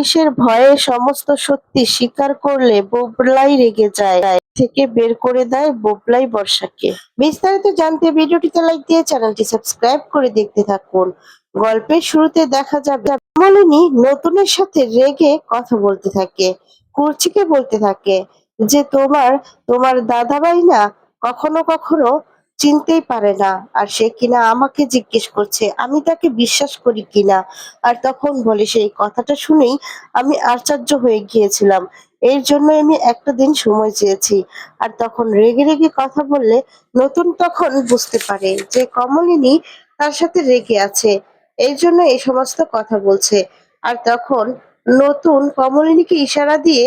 পুলিশের ভয়ে সমস্ত সত্যি স্বীকার করলে বোবলাই রেগে যায়, থেকে বের করে দেয় বোবলাই বর্ষাকে। বিস্তারিত জানতে ভিডিওটিতে লাইক দিয়ে চ্যানেলটি সাবস্ক্রাইব করে দেখতে থাকুন। গল্পের শুরুতে দেখা যাবে কমলিনী নতুনের সাথে রেগে কথা বলতে থাকে, কুর্চিকে বলতে থাকে যে, তোমার তোমার দাদাভাই না কখনো কখনো চিনতেই পারে না, আর সে কিনা আমাকে জিজ্ঞেস করছে, আমি তাকে বিশ্বাস করি কিনা? আর তখন বলে সেই কথাটা শুনেই আমি আশ্চর্য হয়ে গিয়েছিলাম। এর জন্য আমি একটা দিন সময় চেয়েছি। আর তখন রেগে রেগে কথা বললে নতুন তখন বুঝতে পারে যে কমলিনী তার সাথে রেগে আছে এই জন্য এই সমস্ত কথা বলছে। আর তখন নতুন কমলিনীকে ইশারা দিয়ে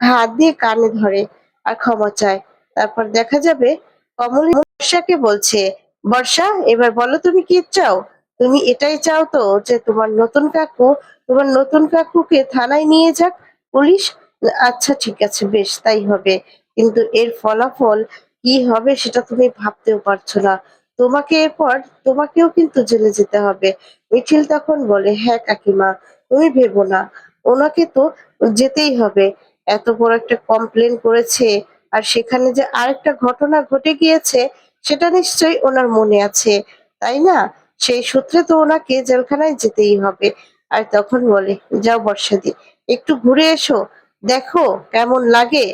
হাত দিয়ে কানে ধরে আর ক্ষমা চায়। তারপর দেখা যাবে কমলিনী বর্ষাকে বলছে, বর্ষা, এবার বলো তুমি কি চাও? তুমি এটাই চাও তো যে তোমার নতুন কাকু, তোমার নতুন কাকুকে থানায় নিয়ে যাক, পুলিশ? আচ্ছা ঠিক আছে, বেশ, তাই হবে। কিন্তু এর ফলাফল কি হবে সেটা তুমি ভাবতেও পারছ না। তোমাকে এরপর তোমাকেও কিন্তু জেলে যেতে হবে। মিছিল তখন বলে হ্যাঁ কাকিমা, তুমি ভেবো না। ওনাকে তো যেতেই হবে। এত বড় একটা কমপ্লেন করেছে, আর সেখানে যে আরেকটা ঘটনা ঘটে গিয়েছে সেটা নিশ্চয়ই ওনার মনে আছে, তাই না? সেই সূত্রে তো ওনাকে জেলখানায় যেতেই হবে। আর তখন বলে, যাও বর্ষাদি, একটু ঘুরে এসো, দেখো কেমন লাগে।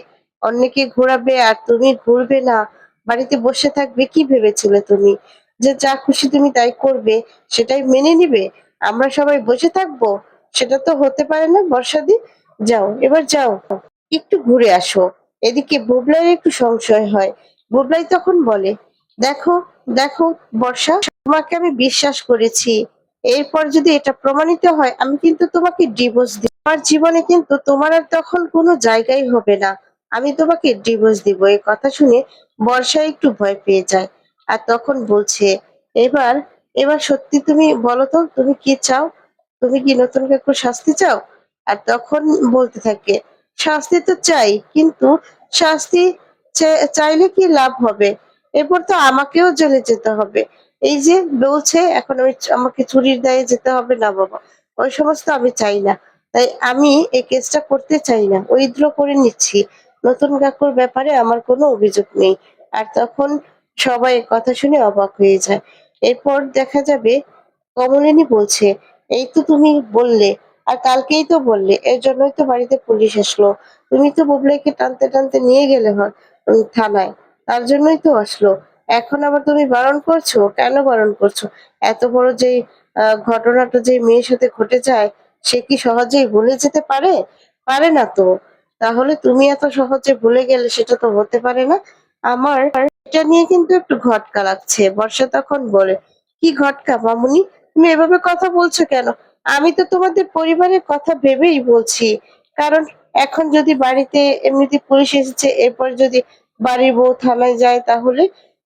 অন্যকে ঘোরাবে আর তুমি ঘুরবে না। বাড়িতে বসে থাকবে, কি ভেবেছিলে তুমি? যে যা খুশি তুমি তাই করবে, সেটাই মেনে নিবে? আমরা সবাই বসে থাকব? সেটা তো হতে পারে না বর্ষাদি। যাও, এবার যাও। একটু ঘুরে আসো। এদিকে বুবলাইয়ের একটু সংশয় হয়। বুবলাই তখন বলে দেখো দেখো, বর্ষা, তোমাকে আমি বিশ্বাস করেছি। এরপর যদি এটা প্রমাণিত হয়, আমি কিন্তু তোমাকে ডিভোর্স দিব। আমার জীবনে কিন্তু তোমার আর তখন কোনো জায়গাই হবে না। আমি তোমাকে ডিভোর্স দিব। এই কথা শুনে বর্ষা একটু ভয় পেয়ে যায় আর তখন বলছে, এবার এবার সত্যি তুমি বলো তো, তুমি কি চাও? তুমি কি নতুন কাকুর শাস্তি চাও? আর তখন বলতে থাকে, শাস্তি তো চাই, কিন্তু শাস্তি চাইলে কি লাভ হবে? এরপর তো আমাকেও জেলে যেতে হবে। এই যে বলছে, এখন আমি আমাকে চুরির দায়ে যেতে হবে না বাবা। ওই সমস্ত আমি চাই না। তাই আমি এই কেসটা করতে চাই না। উইথড্র করে নিচ্ছি। নতুন কাকুর ব্যাপারে আমার কোনো অভিযোগ নেই। আর তখন সবাই কথা শুনে অবাক হয়ে যায়। এরপর দেখা যাবে, কমলিনী বলছে, এই তো তুমি বললে, আর কালকেই তো বললে, এর জন্যই তো বাড়িতে পুলিশ আসলো। তুমি তো বুবলাইকে টানতে টানতে নিয়ে গেলে হয় থানায়। তার জন্যই তো আসলো। এখন আবার তুমি বারণ করছ? কেন বারণ করছ? এত বড় যে ঘটনাটা যে মেয়ের সাথে ঘটে যায়, সে কি সহজেই ভুলে যেতে পারে? পারে না তো। তাহলে তুমি এত সহজে ভুলে গেলে সেটা তো হতে পারে না। আমার এটা নিয়ে কিন্তু একটু ঘটকা লাগছে। বর্ষা তখন বলে, কি ঘটকা মামুনি? তুমি এভাবে কথা বলছো কেন? আমি তো তোমাদের পরিবারের কথা ভেবেই বলছি। কারণ এখন যদি বাড়িতে এমনিতে পুলিশ এসেছে, এরপর যদি বাড়ির বউ থানায় যায় তাহলে?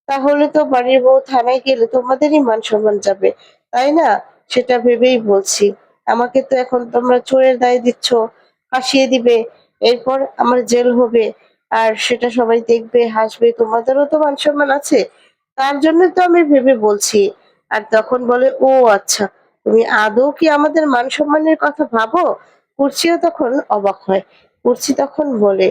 তাহলে তো বাড়ির বউ থানায় গেলে তোমাদেরই মান সম্মান যাবে, তাই না? সেটা ভেবেই বলছি। আমাকে তো এখন তোমরা চোরের দায় দিচ্ছ, ফাঁসিয়ে দিবে, এরপর আমার জেল হবে, আর সেটা সবাই দেখবে, হাসবে, তোমাদেরও তো মান সম্মান আছে। তার জন্য তো আমি ভেবে বলছি। আর তখন বলে, ও আচ্ছা তুমি আদৌ কি আমাদের মান সম্মানের কথা ভাবো? কুর্চিও তখন অবাক হয়। কুর্চি তখন বলে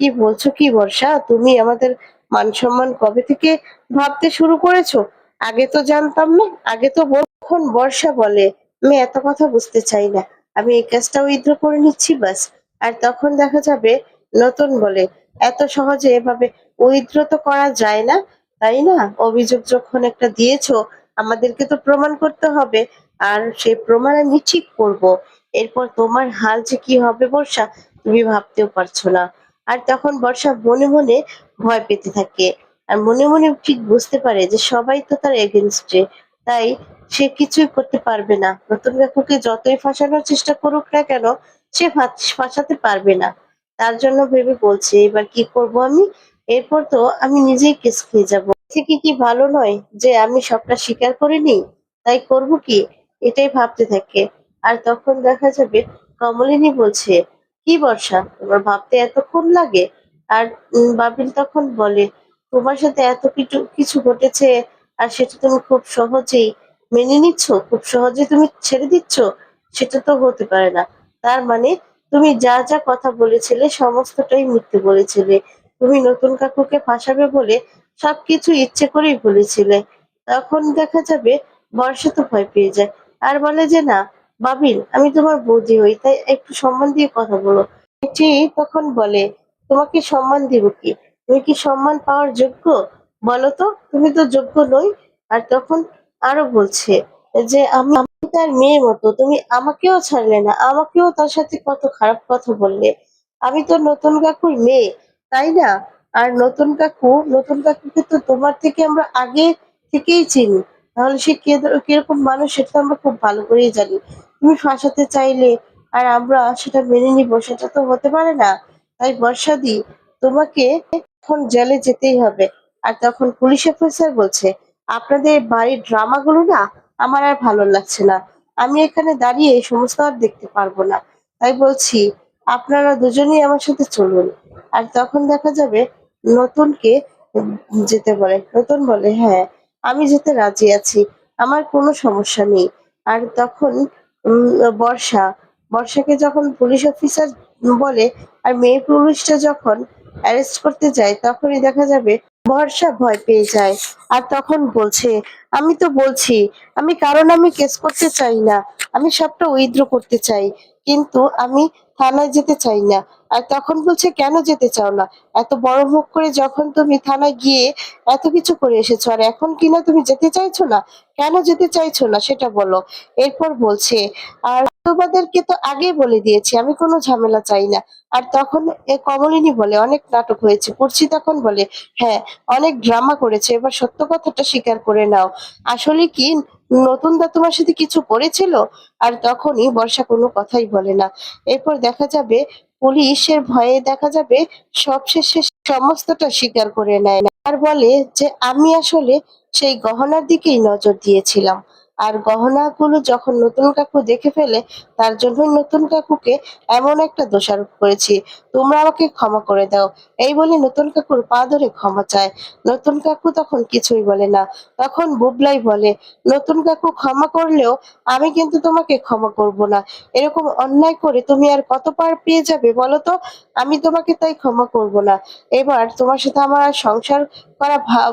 কি বলছো কি বর্ষা? তুমি আমাদের মান সম্মান কবে থেকে ভাবতে শুরু করেছ? আগে তো জানতাম না, আগে তো বল- বর্ষা বলে? আমি এত কথা বুঝতে চাই না। আমি এই কাজটা উইথড্র করে নিচ্ছি বাস আর তখন দেখা যাবে নতুন বলে। এত সহজে এভাবে উইথড্র তো করা যায় না, তাই না? অভিযোগ যখন একটা দিয়েছ, আমাদেরকে তো প্রমাণ করতে হবে। আর সেই প্রমাণ আমি ঠিক করব। এরপর তোমার হাল যে কি হবে বর্ষা, তুমি ভাবতেও পারছ না। আর তখন বর্ষা মনে মনে ভয় পেতে থাকে। আর মনে মনে ঠিক বুঝতে পারে যে সবাই তো তার এগেনস্টে তাই সে কিছুই করতে পারবে না। নতুন কাকুকে যতই ফাঁসানোর চেষ্টা করুক না কেন, সে ফাঁস- ফাঁসাতে পারবে না। তার জন্য ভেবে বলছে, এবার কি করব আমি? এরপর তো আমি নিজেই কেস খেয়ে যাব। থেকে কি ভালো নয় যে আমি সবটা স্বীকার করে নিই? তাই করব কি? এটাই ভাবতে থাকে। আর তখন দেখা যাবে কমলিনী বলছে কি বর্ষা? তোমার ভাবতে এতক্ষণ লাগে। আর বাবিল তখন বলে, তোমার সাথে এত কিছু কিছু ঘটেছে, আর সেটা তুমি খুব সহজেই মেনে নিচ্ছ? খুব সহজে তুমি ছেড়ে দিচ্ছ? সেটা তো হতে পারে না। তার মানে তুমি যা যা কথা বলেছিলে, সমস্তটাই মিথ্যে বলেছিলে। তুমি নতুন কাকুকে ফাঁসাবে বলে সবকিছু ইচ্ছে করেই বলেছিলে। তখন দেখা যাবে বর্ষা তো ভয় পেয়ে যায়। আর বলে যে না বাবিন আমি তোমার বৌদি হই, তাই একটু সম্মান দিয়ে কথা বলো। এটি তখন বলে, তোমাকে সম্মান দিব কি? তুমি কি সম্মান পাওয়ার যোগ্য? বলো তো, তুমি তো যোগ্য নই। আর তখন আরও বলছে যে, আমি তার মেয়ের মতো, তুমি আমাকেও ছাড়লে না, আমাকেও তার সাথে কত খারাপ কথা বললে। আমি তো নতুন কাকুর মেয়ে, তাই না? আর নতুন কাকু, নতুন কাকুকে তো তোমার থেকে আমরা আগে থেকেই চিনি। তাহলে সে কীরকম মানুষ সেটা আমরা খুব ভালো করেই জানি। তুমি ফাঁসাতে চাইলে আর আমরা সেটা মেনে নিব, সেটা তো হতে পারে না। তাই বর্ষা বর্ষাদি, তোমাকে এখন জেলে যেতেই হবে। আর তখন পুলিশ অফিসার বলছে, আপনাদের বাড়ির ড্রামাগুলো না আমার আর ভালো লাগছে না। আমি এখানে দাঁড়িয়ে সমস্ত আর দেখতে পারব না। তাই বলছি, আপনারা দুজনেই আমার সাথে চলুন। আর তখন দেখা যাবে নতুনকে যেতে বলে। নতুন বলে হ্যাঁ আমি যেতে রাজি আছি, আমার কোনো সমস্যা নেই। আর তখন বর্ষা, বর্ষাকে যখন পুলিশ অফিসার বলে, আর মেয়ে পুলিশটা যখন অ্যারেস্ট করতে যায়, তখনই দেখা যাবে বর্ষা ভয় পেয়ে যায়। আর তখন বলছে, আমি তো বলছি, আমি কারণ আমি কেস করতে চাই না, আমি সবটা উইথড্র করতে চাই, কিন্তু আমি থানায় যেতে চাই না। আর তখন বলছে, কেন যেতে চাও না? এত বড় মুখ করে যখন তুমি থানায় গিয়ে এত কিছু করে এসেছ, আর এখন কিনা তুমি যেতে চাইছো না? কেন যেতে চাইছো না? সেটা বলো। এরপর বলছে, আর তোমাদেরকে তো আগেই বলে দিয়েছি, আমি কোনো ঝামেলা চাই না। আর তখন এ কমলিনী বলে, অনেক নাটক হয়েছে। পড়ছি তখন বলে হ্যাঁ অনেক ড্রামা করেছে, এবার সত্য কথাটা স্বীকার করে নাও। আসলে কি নতুন দা তোমার সাথে কিছু করেছিল? আর তখনই বর্ষা কোনো কথাই বলে না। এরপর দেখা যাবে পুলিশের ভয়ে দেখা যাবে সবশেষে সমস্তটা স্বীকার করে নেয়। না আর বলে যে, আমি আসলে সেই গহনার দিকেই নজর দিয়েছিলাম। আর গহনাগুলো যখন নতুন কাকু দেখে ফেলে, তার জন্যই নতুন কাকুকে এমন একটা দোষারোপ করেছি। তোমরা আমাকে ক্ষমা করে দাও। এই বলে নতুন কাকুর পা ধরে ক্ষমা চায়। নতুন কাকু তখন কিছুই বলে না। তখন বুবলাই বলে, নতুন কাকু ক্ষমা করলেও আমি কিন্তু তোমাকে ক্ষমা করব না। এরকম অন্যায় করে তুমি আর কত পার পেয়ে যাবে বলো তো? আমি তোমাকে তাই ক্ষমা করব না। এবার তোমার সাথে আমার সংসার করা ভাব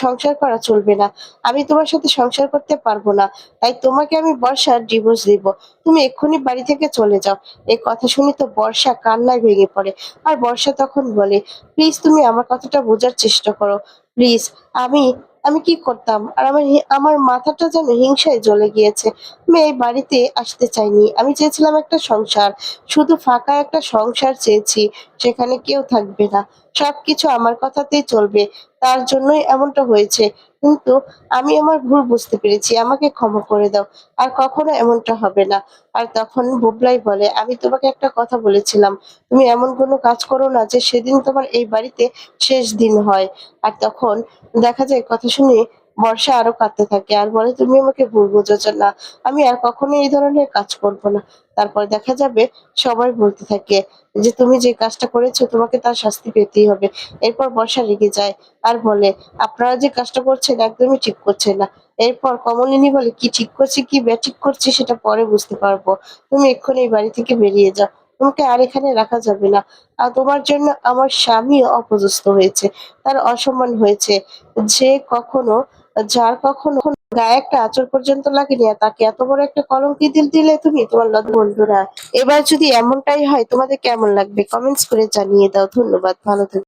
সংসার করা চলবে না। আমি তোমার সাথে সংসার করতে পারব না। তাই তোমাকে আমি বর্ষার ডিভোর্স দিব। তুমি এক্ষুনি বাড়ি থেকে চলে যাও। এই কথা শুনে তো বর্ষা কান্নায় ভেঙে পড়ে। আর বর্ষা তখন বলে প্লিজ তুমি আমার কথাটা বোঝার চেষ্টা করো। প্লিজ আমি আমি কি করতাম? আর আমার আমার মাথাটা যেন হিংসায় জ্বলে গিয়েছে। আমি এই বাড়িতে আসতে চাইনি। আমি চেয়েছিলাম একটা সংসার। শুধু ফাঁকা একটা সংসার চেয়েছি। সেখানে কেউ থাকবে না। সবকিছু আমার কথাতেই চলবে। তার জন্যই এমনটা হয়েছে। কিন্তু আমি আমার ভুল বুঝতে পেরেছি। আমাকে ক্ষমা করে দাও। আর কখনো এমনটা হবে না। আর তখন বুবলাই বলে, আমি তোমাকে একটা কথা বলেছিলাম। তুমি এমন কোনো কাজ করো না যে সেদিন তোমার এই বাড়িতে শেষ দিন হয়। আর তখন দেখা যায়, কথা শুনে বর্ষা আরও কাঁদতে থাকে। আর বলে, তুমি আমাকে ভুল বুঝেছ না। আমি আর কখনো এই ধরনের কাজ করব না। তারপর দেখা যাবে সবাই বলতে থাকে যে, তুমি যে কাজটা করেছ, তোমাকে তার শাস্তি পেতেই হবে। এরপর বর্ষা রেগে যায় আর বলে, আপনারা যে কাজটা করছেন একদমই ঠিক করছেন না। এরপর কমলিনী বলে, কি ঠিক করছি, কি ব্যাঠিক করছি, সেটা পরে বুঝতে পারব। তুমি এক্ষুনি এই বাড়ি থেকে বেরিয়ে যাও। তোমাকে আর এখানে রাখা যাবে না। আর তোমার জন্য আমার স্বামী অপদস্থ হয়েছে। তার অসম্মান হয়েছে। যে কখনো যার কখনো গায়ে একটা আচর পর্যন্ত লাগেনি, আর তাকে এত বড় একটা কলঙ্কি দিল দিলে তুমি, তোমার বন্ধুরা। এবার যদি এমনটাই হয়, তোমাদের কেমন লাগবে? কমেন্টস করে জানিয়ে দাও। ধন্যবাদ। ভালো থেকো।